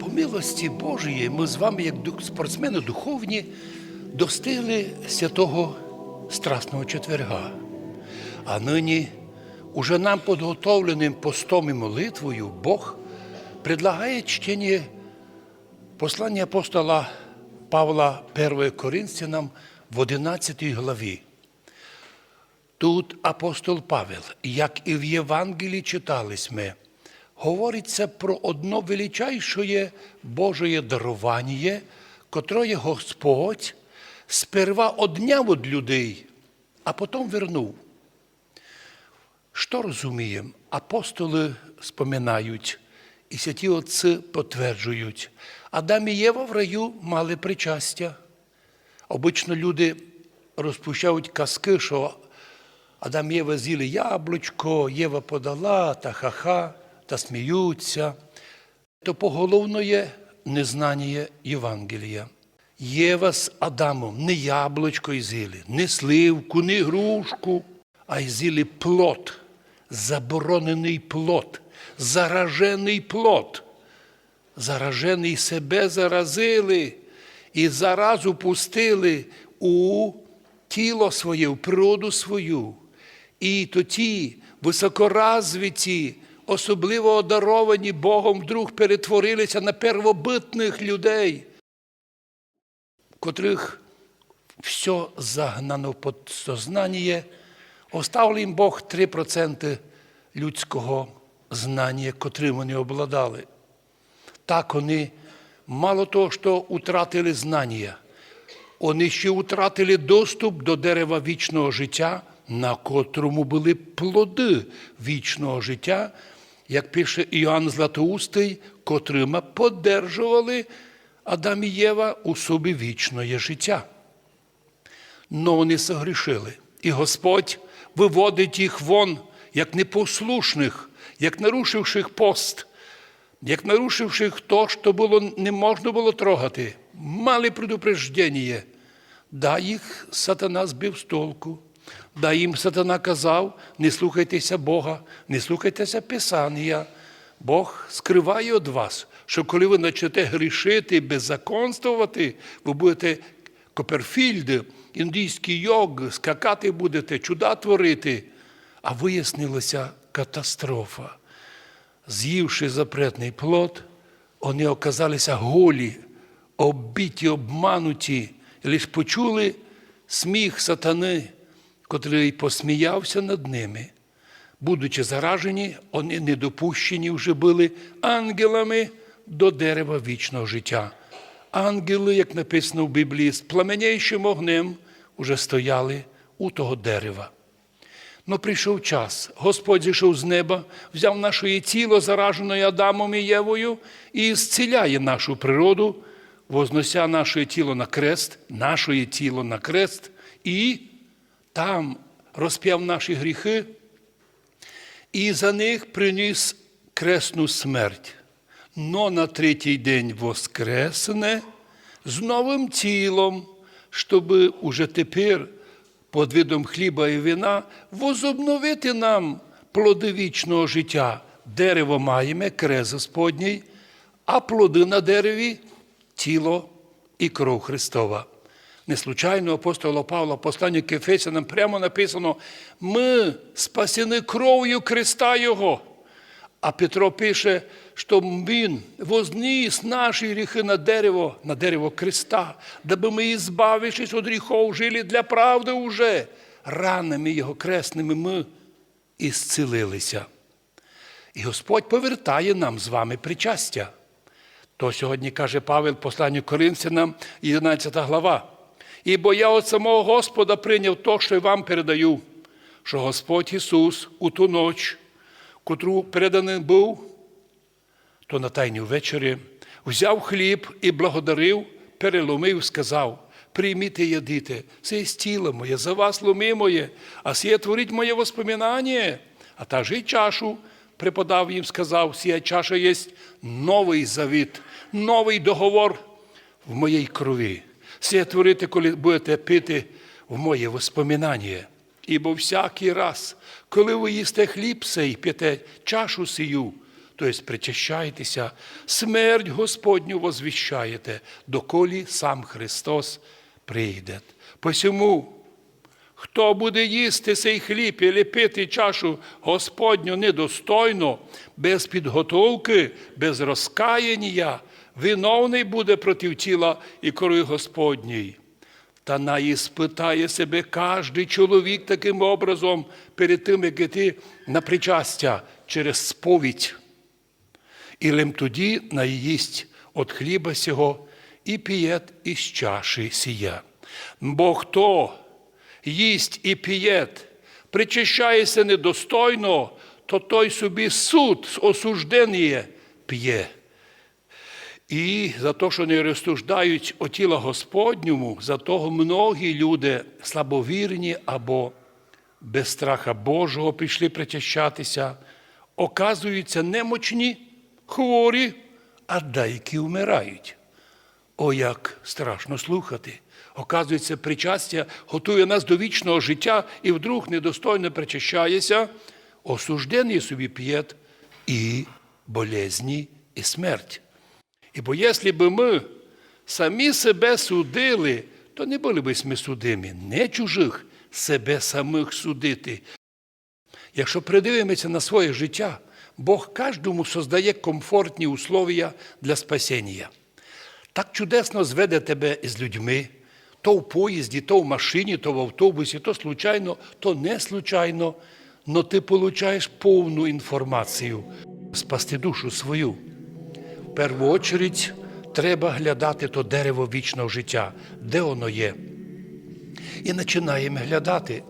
По милості Божої ми з вами, як спортсмени духовні, достигли святого Страсного четверга. А нині уже нам підготовленим постом і молитвою Бог предлагає чтення послання апостола Павла 1 Коринфянам в 11 главі. Тут апостол Павел, як і в Євангелії читались ми, говориться про одно величайшее Божє дарування, котроє Господь сперва одняв від людей, а потім вернув. Що розуміємо? Апостоли споминають, і святі отці підтверджують. Адам і Єва в раю мали причастя. Обично люди розпущають казки, що Адам і Єва з'їли яблучко, Єва подала, та ха-ха, та сміються. То поголовно є незнання Євангелія. Єва з Адамом не яблучко й з'їли, не сливку, не грушку, а й з'їли плод, заборонений плод, заражений плод. Заражений себе заразили і заразу пустили у тіло своє, в природу свою. І то ті високоразвиті, особливо одаровані Богом вдруг перетворилися на первобитних людей, котрих все загнано під сознання, оставив їм Бог 3% людського знання, котрим вони обладали. Так вони мало того, що втратили знання, вони ще втратили доступ до дерева вічного життя, на котрому були плоди вічного життя, як пише Іоанн Златоустий, котрима подержували Адам і Єва у собі вічне життя. Но вони согрішили. І Господь виводить їх вон, як непослушних, як нарушивших пост, як нарушивших то, що було, не можна було трогати. Мали предупреждення. Да, їх сатана збив з толку. Да, їм сатана казав, не слухайтеся Бога, не слухайтеся Писання. Бог скриває від вас, що коли ви почнете грішити, беззаконствувати, ви будете Коперфільд, індійський йог, скакати будете, чуда творити. А вияснилася катастрофа. З'ївши запретний плод, вони оказалися голі, оббиті, обмануті, лише почули сміх сатани, котрий посміявся над ними. Будучи заражені, вони не допущені вже були ангелами до дерева вічного життя. Ангели, як написано в Біблії, з пламеняючим огнем уже стояли у того дерева. Но прийшов час. Господь зійшов з неба, взяв наше тіло, заражене Адамом і Євою, і зціляє нашу природу, вознося наше тіло на крест, наше тіло на крест, і там розп'яв наші гріхи, і за них приніс кресну смерть. Но на третій день воскресне з новим тілом, щоб уже тепер під видом хліба і вина возобновити нам плоди вічного життя. Дерево маємо, крест Господній, а плоди на дереві тіло і кров Христова. Не случайно апостола Павла, послання к Ефесянам прямо написано: ми спасені кров'ю Христа Його. А Петро пише, що Він возніс наші гріхи на дерево, на дерево креста, даби ми, збавившись від гріхов, жили для правди уже. Ранами Його кресними ми ісцілилися. І Господь повертає нам з вами причастя. То сьогодні каже Павел посланню Коринфянам, 11 глава. Ібо я від самого Господа прийняв то, що й вам передаю, що Господь Ісус у ту ніч, котру переданий був, то на тайні ввечері взяв хліб і благодарив, переломив, сказав: Прийміть і ядите, це є тіло моє, за вас ломи моє, а сіє творить моє воспоминання. А також і чашу преподав їм, сказав, сія чаша є новий завіт, новий договор в моїй крові. Сіє творити, коли будете пити в моє воспоминання. Ібо всякий раз, коли ви їсте хліб сей, п'єте чашу сію, тобто причащаєтеся, смерть Господню возвіщаєте, доколі сам Христос прийде. Посему, хто буде їсти цей хліб і ліпити чашу Господню недостойно, без підготовки, без розкаяння, виновний буде проти тіла і кори Господній. Та на спитає себе кожний чоловік таким образом перед тим, як іти на причастя через сповідь. І лим тоді наїсть от хліба сього і піє із чаші сія. Бо хто їсть і піє, причащається недостойно, то той собі суд осужденіє п'є. І за те, що не розсуждають о тіла Господньому, за того многі люди слабовірні або без страха Божого прийшли причащатися, оказуються немочні, хворі, а деякі вмирають. О, як страшно слухати. Оказується, причастя готує нас до вічного життя і вдруг недостойно причащається, осуждений собі п'є і болезні, і смерть. І бо якщо б ми самі себе судили, то не були б ми судимі, не чужих, себе самих судити. Якщо придивимося на своє життя, Бог кожному создає комфортні условия для спасіння. Так чудесно зведе тебе з людьми, то в поїзді, то в машині, то в автобусі, то случайно, то не случайно, но ти получаєш повну інформацію спасти душу свою. В першу очередь треба глядати то дерево вічного життя, де воно є. І починаємо глядати,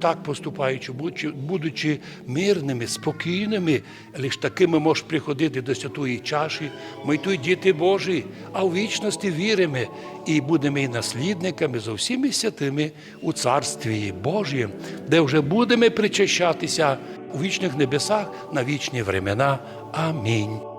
так поступаючи, будучи- мирними, спокійними, лише такими можеш приходити до святої чаші, ми й діти Божі, а в вічності віримо і будемо і наслідниками зо всіми святими у Царстві Божім, де вже будемо причащатися у вічних небесах на вічні времена. Амінь.